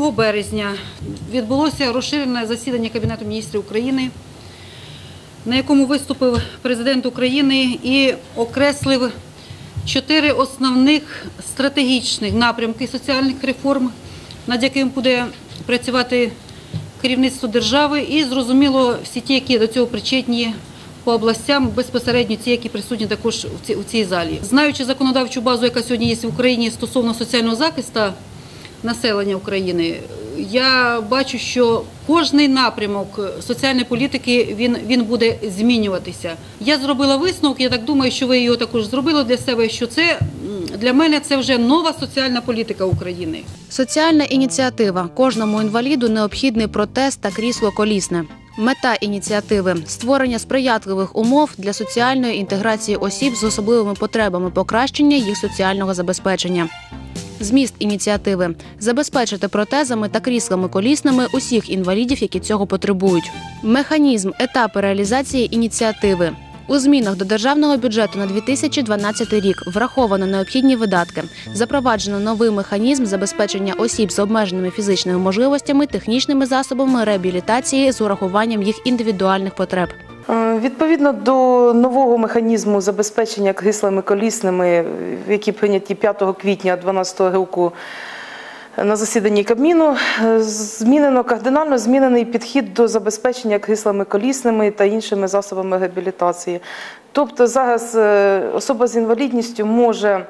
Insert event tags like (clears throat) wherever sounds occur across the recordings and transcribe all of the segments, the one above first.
7 березня відбулося розширене засідання Кабінету міністрів України, на якому виступив президент України і окреслив чотири основних стратегічних напрямки соціальних реформ, над яким буде працювати керівництво держави, і зрозуміло всі ті, які до цього причетні по областям, безпосередньо ті, які присутні також у цій залі. Знаючи законодавчу базу, яка сьогодні є в Україні стосовно соціального захисту населення України, я бачу, що кожний напрямок соціальної політики він, він буде змінюватися. Я зробила висновок, я так думаю, що ви його також зробили для себе, що це для мене це вже нова соціальна політика України. Соціальна ініціатива. Кожному інваліду необхідний протез та крісло колісне. Мета ініціативи створення сприятливих умов для соціальної інтеграції осіб з особливими потребами, покращення їх соціального забезпечення. Зміст ініціативи забезпечити протезами та кріслами колісними усіх інвалідів, які цього потребують. Механізм, етапи реалізації ініціативи. У змінах до державного бюджету на 2012 рік враховано необхідні видатки. Запроваджено новий механізм забезпечення осіб з обмеженими фізичними можливостями, технічними засобами реабілітації з урахуванням їх індивідуальних потреб. Е, Відповідно до нового механізму забезпечення кріслами колісними, які прийняті 5 квітня 2012 року на засіданні Кабміну, е, змінено кардинально змінений підхід до забезпечення кріслами колісними та іншими засобами реабілітації. Тобто зараз е, особа з інвалідністю може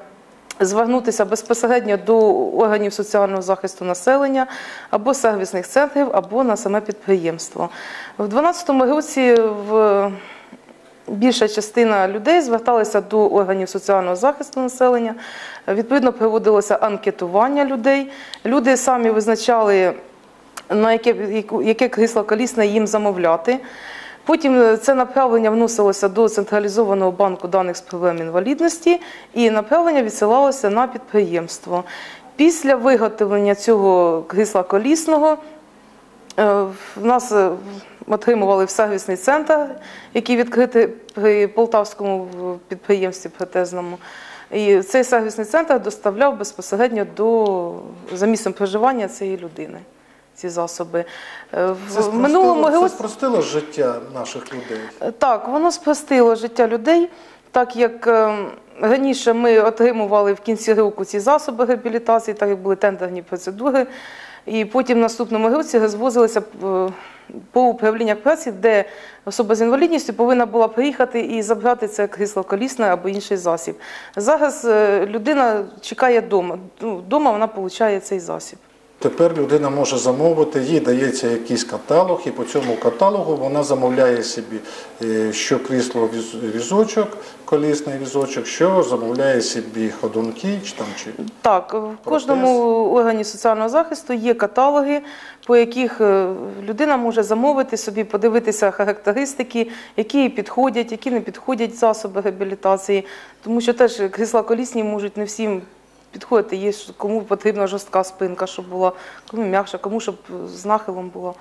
звернутися безпосередньо до органів соціального захисту населення або сервісних центрів, або на саме підприємство. В 2012 році в більша частина людей зверталися до органів соціального захисту населення. Відповідно, проводилося анкетування людей. Люди самі визначали, на яке, яке крісло колісне їм замовляти. Потім е, це направлення вносилося до централізованого банку даних з проблем інвалідності, і направлення відсилалося на підприємство. Після виготовлення цього крісла колісного е, в нас е, отримували в сервісний центр, який відкритий при полтавському підприємстві протезному. І цей сервісний центр доставляв безпосередньо до за місцем проживання цієї людини. Ці засоби Е, Це в минулому спростило, це спростило життя наших людей. так, воно спростило життя людей, так як е, раніше ми отримували в кінці року ці засоби реабілітації, так як були тендерні процедури. І потім в наступному році розвозилися е, по управліннях праці, де особа з інвалідністю повинна була приїхати і забрати це крісло колісне або інший засіб. Зараз е, людина чекає вдома. Вдома вона отримує цей засіб. Тепер людина може замовити, їй дається якийсь каталог, і по цьому каталогу вона замовляє собі, е, що крісло візочок, колісний візочок, що замовляє собі ходунки чи там чи Так, в кожному органі соціального захисту є каталоги, по яких е, людина може замовити собі, подивитися характеристики, які їй підходять, які не підходять засоби реабілітації. Тому що теж крісла колісні можуть не всім підходити. Є кому потрібна жорстка спинка, щоб була, кому м'якша, кому щоб з нахилом була.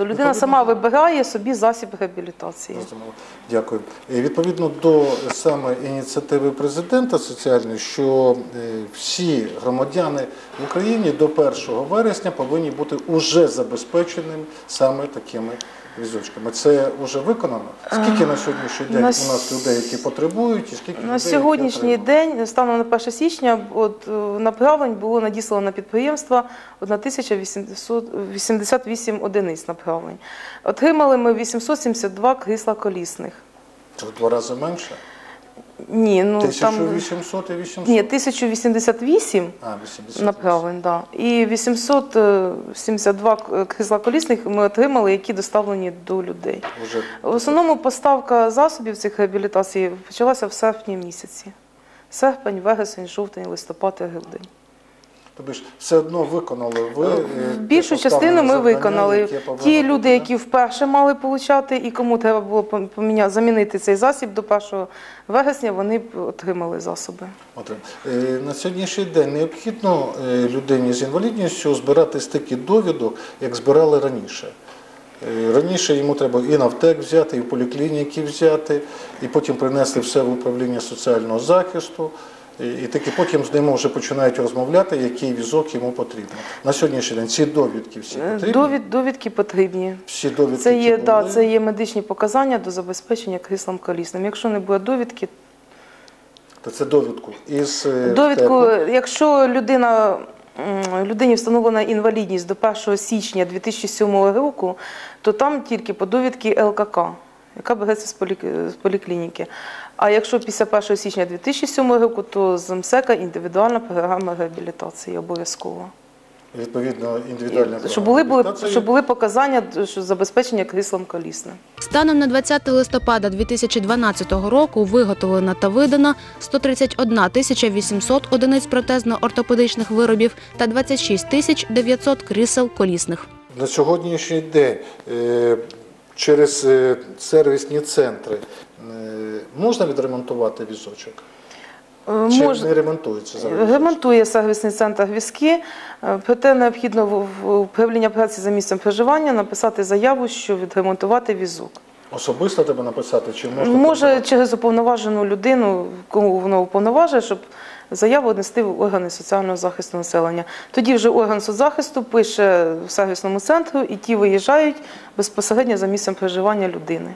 То людина сама вибирає собі засіб реабілітації. Дякую. Відповідно до саме ініціативи президента соціальної, що е, всі громадяни в Україні до 1 вересня повинні бути уже забезпеченими саме такими візочками. Це вже виконано? Скільки на сьогоднішній день у нас людей, які потребують, і скільки На людей, сьогоднішній день, станом на 1 січня, от е, направлень було надіслано на підприємства 1888 одиниць направлень. Отримали ми 872 крісла колісних. Це в два рази менше? Ні, ну там 1800 і 800? ні, 1088 А, 80. направлень, да. І 872 кислоколісних ми отримали, які доставлені до людей. Уже В основному поставка засобів цих реабілітацій почалася в серпні місяці. Серпень, вересень, жовтень, листопад грудень. Тобто ж все одно виконали ви. е, Більшу частину ми виконали. Ті люди, які вперше мали получати, і кому треба було поміняти, замінити цей засіб до 1 вересня, вони отримали засоби. От, е, На сьогоднішній день необхідно е, людині з інвалідністю збирати стільки довідок, як збирали раніше. Раніше йому треба і на втек взяти, і в поліклініки взяти, і потім принесли все в управління соціального захисту. І, таки потім з ними вже починають розмовляти, який візок йому потрібен. На сьогоднішній день ці довідки всі Е, потрібні. Довід, довідки потрібні. Всі довідки Це є, да, це є медичні показання до забезпечення кріслом колісним. Якщо не буде довідки, Та це довідку із е, довідку, ТЕПу. якщо людина, людині встановлена інвалідність до 1 січня 2007 року, то там тільки по довідці ЛКК, яка береться з поліклініки. А якщо після 1 січня 2007 року, то з МСЕКа індивідуальна програма реабілітації обов'язково. відповідно індивідуальна Щоб були, були, щоб були показання що забезпечення кріслом колісним. Станом на 20 листопада 2012 року виготовлено та видано 131 тисяча 800 одиниць протезно-ортопедичних виробів та 26 тисяч 900 крісел колісних. На сьогоднішній день е, через е, сервісні центри можна відремонтувати візочок? Е, Чи мож- не ремонтується зараз? Ремонтує сервісний центр візки, е, проте необхідно в управління праці за місцем проживання написати заяву, що відремонтувати візок. Особисто тебе написати, чи можна Може через уповноважену людину, кому воно уповноважує, щоб заяву однести в органи соціального захисту населення. Тоді вже орган соцзахисту пише в сервісному центру, і ті виїжджають безпосередньо за місцем проживання людини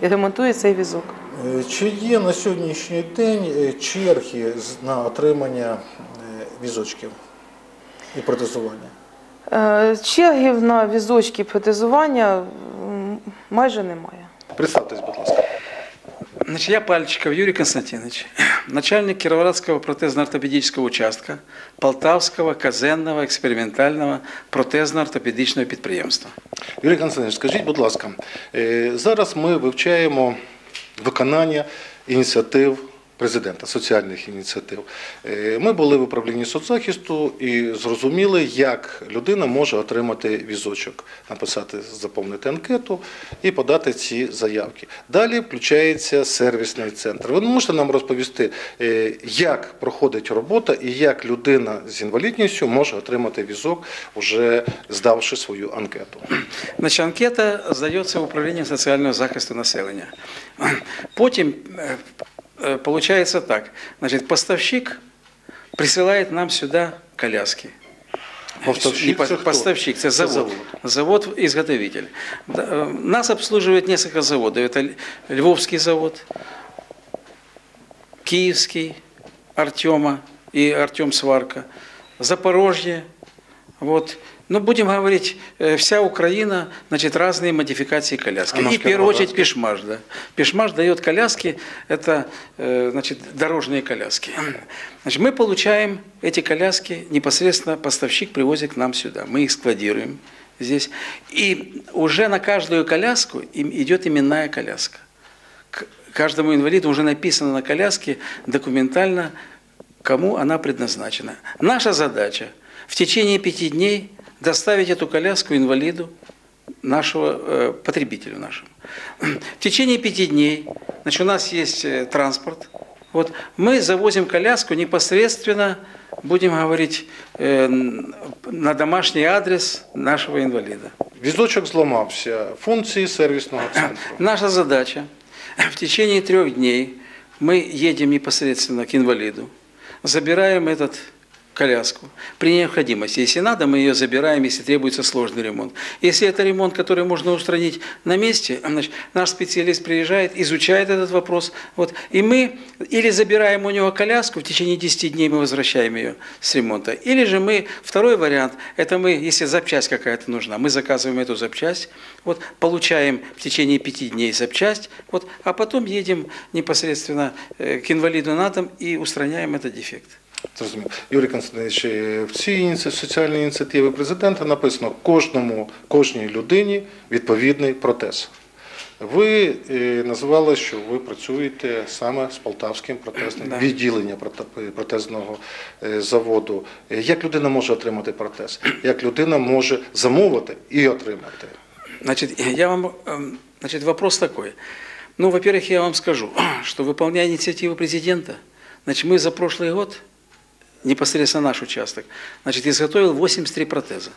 і ремонтує цей візок. Е, Чи є на сьогоднішній день е, черги на отримання е, візочків і протезування? Чергів на візочки протезування майже немає. Представтесь, будь ласка. Значит, я Пальчиков Юрий Константинович, начальник Кировоградского протезно-ортопедического участка Полтавского казенного экспериментального протезно-ортопедичного підприємства. Юрій Константинович, скажіть, будь ласка, зараз ми вивчаємо виконання ініціатив президента, соціальних ініціатив. Е, Ми були в управлінні соцзахисту і зрозуміли, як людина може отримати візочок, написати, заповнити анкету і подати ці заявки. Далі включається сервісний центр. Ви можете нам розповісти, е, як проходить робота і як людина з інвалідністю може отримати візок, вже здавши свою анкету. Значить, анкета здається в управління соціального захисту населення. Потім е, получается так. Значит, поставщик присылает нам сюда коляски. Поставщик Не хто? Поставщик, це Це завод. завод. Завод-изготовитель. Э, Нас обслуживает несколько заводов. Это Львовский завод, Киевский, Артема и Артем Сварка, Запорожье. Вот. Ну, будем говорить, э, вся Украина, значит, разные модификации коляски. А И в первую очередь? Пешмаш, да. Пешмаш дает коляски, это, э, значит, дорожные коляски. Значит, мы получаем эти коляски, непосредственно поставщик привозит к нам сюда. Мы их складируем здесь. И уже на каждую коляску идет именная коляска. К каждому инвалиду уже написано на коляске документально, кому она предназначена. Наша задача в течение пяти дней доставить эту коляску инвалиду, нашего э, потребителю нашему. В течение пяти дней, значит, у нас есть э, транспорт. Вот мы завозим коляску непосредственно, будем говорить, э, н- на домашний адрес нашего инвалида. Візочок зламався. Функції сервісного центру. (clears throat) Наша задача (clears throat) в течение трех дней мы едем непосредственно к инвалиду, забираем этот коляску. При необходимости, если надо, мы ее забираем, если требуется сложный ремонт. Если это ремонт, который можно устранить на месте, значит, наш специалист приезжает, изучает этот вопрос, вот, и мы или забираем у него коляску, в течение 10 дней мы возвращаем ее с ремонта, или же мы, второй вариант, это мы, если запчасть какая-то нужна, мы заказываем эту запчасть, вот, получаем в течение пяти дней запчасть, вот, а потом едем непосредственно э, к инвалиду на дом и устраняем этот дефект. Зрозуміло. Юрій Константинович, е, в цій ініці- соціальній ініціативі президента написано кожному, кожній людині відповідний протез. Ви е, називали, що ви працюєте саме з полтавським протезним Да. відділенням проте- протезного е, заводу. Е, Як людина може отримати протез? Як людина може замовити і отримати? Значит, я вам, эм, значит, вопрос такой. Ну, во-первых, я вам скажу, (clears throat) что выполняя инициативу президента, значит, мы за прошлый год, непосредственно наш участок, значит, изготовил 83 протеза.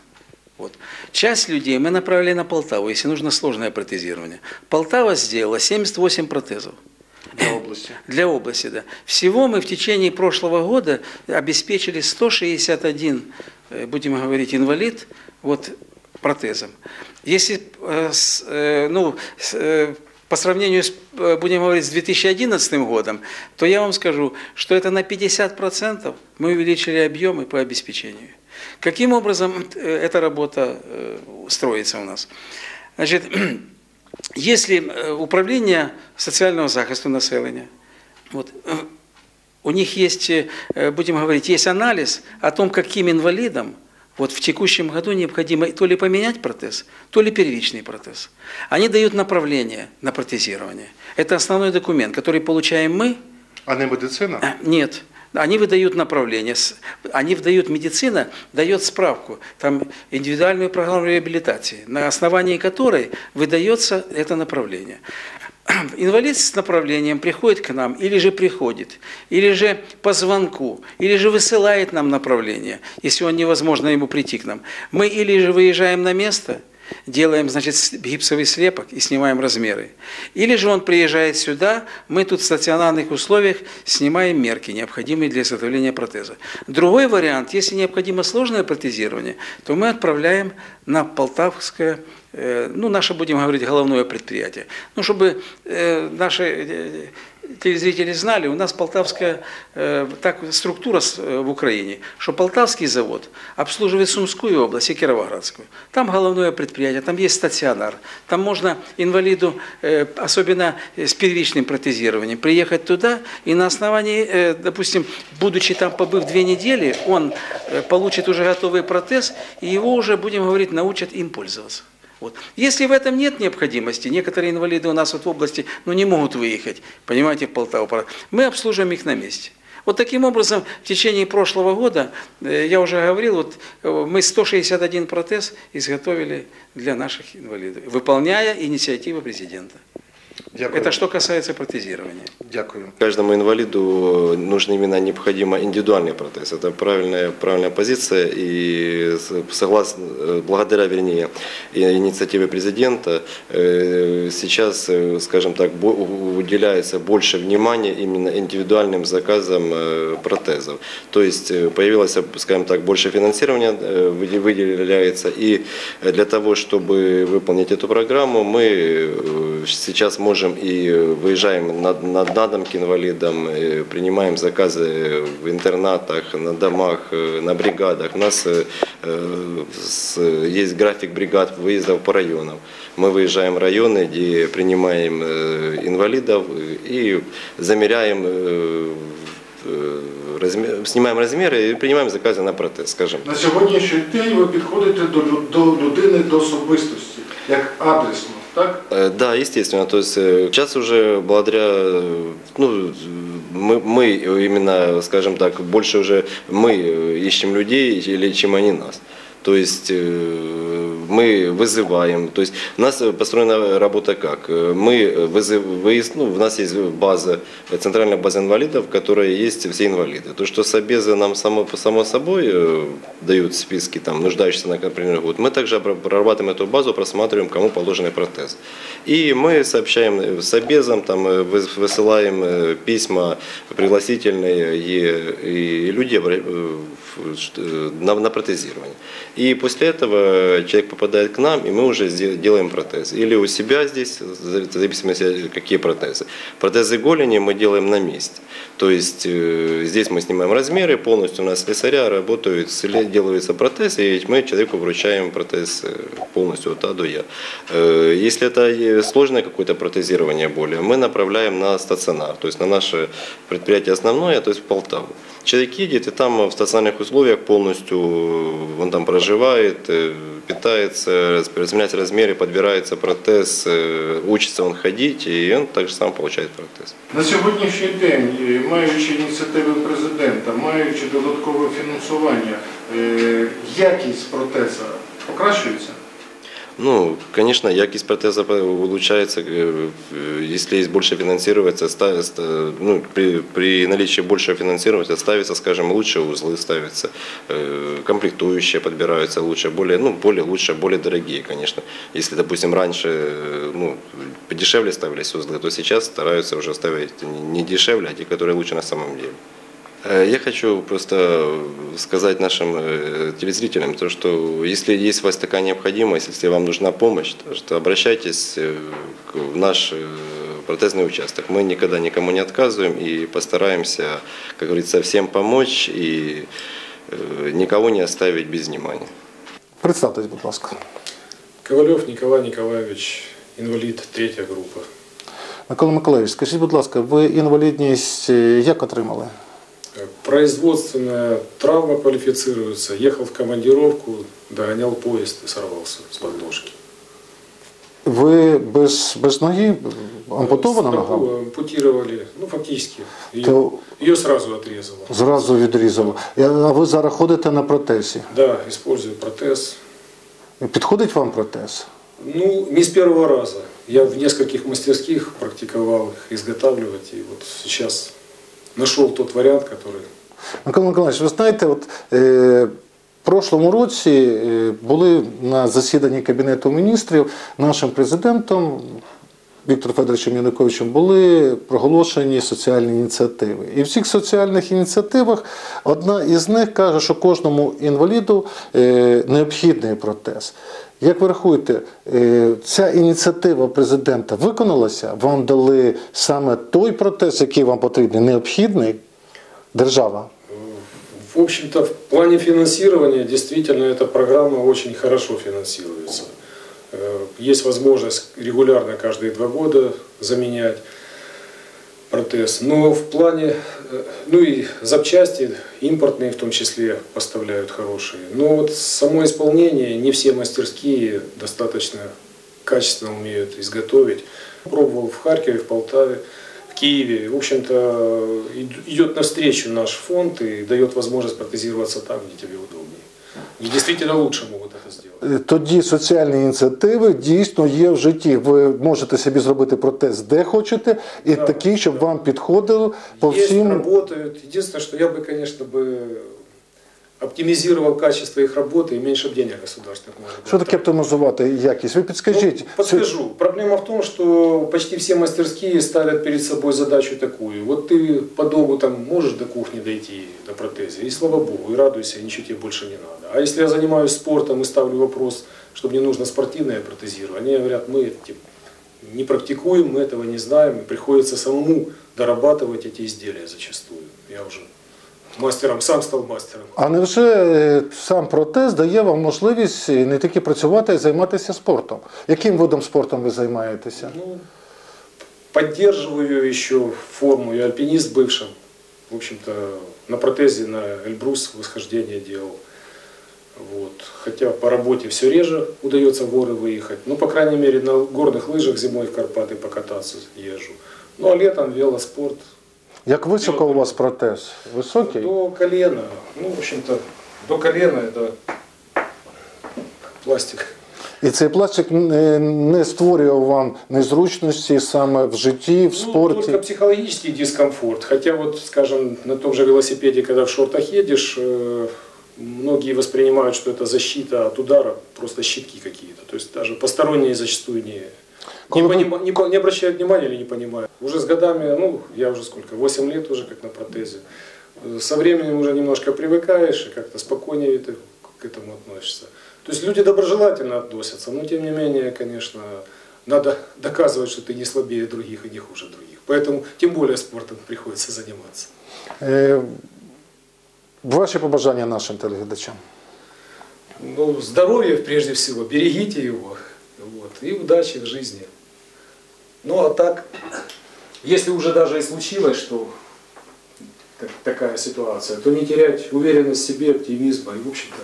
Вот. Часть людей мы направили на Полтаву, если нужно сложное протезирование. Полтава сделала 78 протезов. Для області. Для области, да. Всего мы в течение прошлого года обеспечили 161, э, будем говорить, инвалид вот, протезом. Если э, э, ну, по сравнению, с, э, будем говорить, с 2011 годом, то я вам скажу, что это на 50% мы увеличили объемы по обеспечению. Каким образом э, эта работа э, строится у нас? Значит, (clears throat) если управление социального захисту населення, вот, у них есть, будем говорить, есть анализ о том, каким инвалидам вот в текущем году необходимо то ли поменять протез, то ли первичный протез. Они дают направление на протезирование. Это основной документ, который получаем мы, А не медицина? а, Нет. Они выдают направление, они выдают, медицина дает справку, там индивидуальную программу реабилитации, на основании которой выдается это направление. (clears throat) Инвалид с направлением приходит к нам, или же приходит, или же по звонку, или же высылает нам направление, если он невозможно ему прийти к нам. Мы или же выезжаем на место, делаем, значит, гипсовый слепок и снимаем размеры. Или же он приезжает сюда, мы тут в стационарных условиях снимаем мерки, необходимые для изготовления протеза. Другой вариант, если необходимо сложное протезирование, то мы отправляем на Полтавское, ну, наше, будем говорить, головное предприятие. Ну, чтобы э, наши э, телезрители знали, у нас полтавская э, так, структура э, в Украине, что Полтавский завод обслуживает Сумскую область и Кировоградскую. Там головное предприятие, там есть стационар, там можно инвалиду, э, особенно э, с первичным протезированием, приехать туда и на основании, э, допустим, будучи там побыв две недели, он э, получит уже готовый протез, и его уже, будем говорить, научат им пользоваться. Вот. Если в этом нет необходимости, некоторые инвалиды у нас вот в области ну, не могут выехать, понимаете, в Полтаву, мы обслуживаем их на месте. Вот таким образом в течение прошлого года, э, я уже говорил, вот, э, мы 161 протез изготовили для наших инвалидов, выполняя инициативы президента. Дякую. Это что касается протезирования. Дякую. Каждому инвалиду нужно именно необходимо индивидуальный протез. Это правильная, правильная позиция. И согласно, э, благодаря, вернее, и инициативе президента, э, сейчас, э, скажем так, уделяется больше внимания именно индивидуальным заказам протезов. То есть появилось, скажем так, больше финансирования выде- выделяется. И для того, чтобы выполнить эту программу, мы сейчас можем и э, выезжаем на, на, на дом к инвалидам, э, принимаем заказы в интернатах, на домах, э, на бригадах. У нас э, э, с- есть график бригад выездов по районам. Мы выезжаем в районы, где принимаем э, инвалидов э, и замеряем, э, э, размер- снимаем размеры и принимаем заказы на протез, скажем. На сьогоднішній день ви підходите до, лю- до людини, до особистості, як адресно, Так? Э, Да, естественно. То есть э, сейчас уже благодаря, э, ну, мы, мы именно, скажем так, больше уже мы ищем людей, или чем они нас. То есть мы вызываем, то есть у нас э, построена работа как? Э, Мы вызыв, выезд, ну, у нас есть база, э, центральная база инвалидов, в которой есть все инвалиды. То, что Собезы нам само, само собой э, дают списки там, нуждающихся, на, например, год, мы также прорабатываем эту базу, просматриваем, кому положены протезы. И мы сообщаем с обезом, там, э, вы- высылаем э, письма пригласительные, и, и люди э, э, на, на протезирование. И после этого человек попадает к нам, и мы уже делаем протез. Или у себя здесь, в зависимости какие протезы. Протезы голени мы делаем на месте. То есть э, здесь мы снимаем размеры, полностью у нас слесаря работают, сли- делается протез, и мы человеку вручаем протез э, полностью от А до Я. Э, Если это сложное какое-то протезирование более, мы направляем на стационар, то есть на наше предприятие основное, то есть в Полтаву. Человек едет, и там в стационарных условиях полностью э, он там проживает, э, питается, раз- размерять размеры, подбирается протез, э, учится он ходить, и он также сам получает протез. На сьогоднішній день, е, маючи ініціативи президента, маючи додаткове фінансування, е, якість протеза покращується? Ну, конечно, якость протеза улучшается, если есть больше финансироваться, ста- ста- ну, при, при наличии большего финансирования ставятся, скажем, лучше узлы ставятся, комплектующие подбираются лучше, более, ну, более лучше, более дорогие, конечно. Если, допустим, раньше ну, подешевле ставились узлы, то сейчас стараются уже ставить не дешевле, а те, которые лучше на самом деле. Э, Я хочу просто сказать нашим э, телезрителям, то, что если есть у вас такая необходимость, если вам нужна помощь, то, что обращайтесь э, к- в наш э, протезный участок. Мы никогда никому не отказываем и постараемся, как говорится, всем помочь и э, никого не оставить без внимания. Представтесь, будь ласка. Ковалев Николай Николаевич, инвалид, третья группа. Микола Миколаївич, скажіть, будь ласка, ви інвалідність е, як отримали? Э, Производственная травма квалифицируется. Ехал в командировку, догонял поезд и сорвался с подножки. Ви без, без ноги, ампутована Стопу нога? ампутировали, ну фактически. Ее, То- ее сразу отрезало. Зразу відрізало. А ви зараз ходите на протезі. Да, использую протез. Підходить вам протез? Ну, не с первого раза. Я в нескольких мастерских практиковал их изготавливать. И вот сейчас нашел тот вариант, который Микола Миколаївич, ви знаєте, от е, прошлому році е, були на засіданні Кабінету міністрів нашим президентом Віктором Федоровичем Януковичем були проголошені соціальні ініціативи. І в цих соціальних ініціативах одна із них каже, що кожному інваліду е, необхідний протез. Як ви рахуєте, е, ця ініціатива президента виконалася? Вам дали саме той протез, який вам потрібний, необхідний? Держава. В общем-то, в плане финансирования действительно эта программа очень хорошо финансируется. Э, Есть возможность регулярно каждые два года заменять протез. Но в плане, э, ну и запчасти импортные в том числе поставляют хорошие. Но вот само исполнение не все мастерские достаточно качественно умеют изготовить. Пробовал в Харькове, в Полтаве, в Киеве. В общем-то, ид- идет навстречу наш фонд и дает возможность протезироваться там, где тебе удобнее. И действительно лучше Тоді соціальні ініціативи дійсно є в житті. Ви можете собі зробити протез де хочете, і Да, такий, щоб вам підходив по є всім. роботою. Єдине, що я би, звісно, бы оптимизировал качество их работы и меньше б денег государственных можно было Що таке тратить. оптимізувати якість? Ви підскажіть. Ну, подскажу. Проблема в том, что почти все мастерские ставят перед собой задачу такую. Вот ты по дому там можешь до кухни дойти на протезе, и слава богу, и радуйся, и ничего тебе больше не надо. А если я занимаюсь спортом и ставлю вопрос, что мне нужно спортивное протезирование, они говорят, мы типа, не практикуем, мы этого не знаем, и приходится самому дорабатывать эти изделия зачастую. Я уже мастером, сам стал мастером. А невже е, сам протез дає вам можливість е, не тільки працювати, а й займатися спортом? Яким видом спорту ви займаєтеся? Ну, поддерживаю еще форму. Я альпинист бывшим. В общем-то, на протезе на Эльбрус восхождение делал. Вот. Хотя по работе все реже удается в горы выехать. Ну, по крайней мере, на горных лыжах зимой в Карпаты покататься езжу. Ну, а летом велоспорт. Як високо у вас протез? Високий? До колена. Ну, в общем-то, до колена это пластик. І цей пластик не, не створював вам незручності саме в житті, в Ну, спорті. только психологический дискомфорт. Хотя вот, скажем, на том же велосипеде, когда в шортах едешь, э, многие воспринимают, что это защита от удара, просто щитки какие-то. То есть даже посторонние зачастую не, не, понима- не не обращают внимания или не понимают. Уже с годами, ну, я уже сколько, 8 лет уже как на протезе. Э, Со временем уже немножко привыкаешь и как-то спокойнее ты к этому относишься. То есть люди доброжелательно относятся, но тем не менее, конечно, надо (laughs) доказывать, что ты не слабее других и не хуже других. Поэтому тем более спортом приходится заниматься. Е, Ваші побажання нашим телеглядачам. Ну, здоровье прежде всего, берегите его. Вот, и удачи в жизни. Ну а так, если уже даже и случилось, что так- такая ситуация, то не терять уверенность в себе, оптимизма и, в общем-то,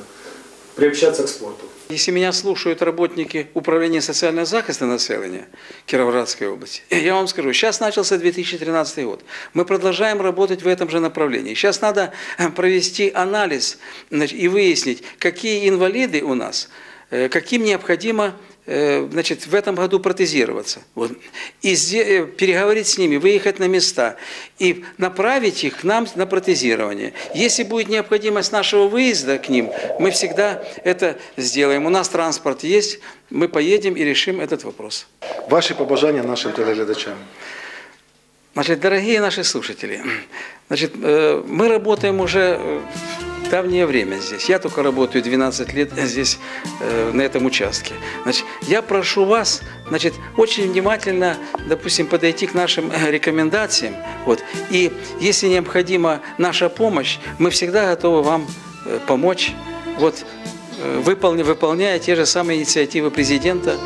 приобщаться к спорту. Если меня слушают работники Управления социального захиста населения Кировоградской области, (laughs) я вам скажу, сейчас начался 2013 год. Мы продолжаем работать в этом же направлении. Сейчас надо э, провести анализ и выяснить, какие инвалиды у нас, э, каким необходимо значит, в этом году протезироваться. Вот. И э, переговорить с ними, выехать на места и направить их к нам на протезирование. Если будет необходимость нашего выезда к ним, мы всегда это сделаем. У нас транспорт есть, мы поедем и решим этот вопрос. Ваші побажання нашим телеглядачам. Значит, дорогие наши слушатели, значит, э, мы работаем уже э, давнее время здесь. Я только работаю 12 лет здесь, э, на этом участке. Значит, я прошу вас, значит, очень внимательно, допустим, подойти к нашим э, рекомендациям. Вот, и если необходима наша помощь, мы всегда готовы вам э, помочь. Вот, э, выполня- выполняя те же самые инициативы президента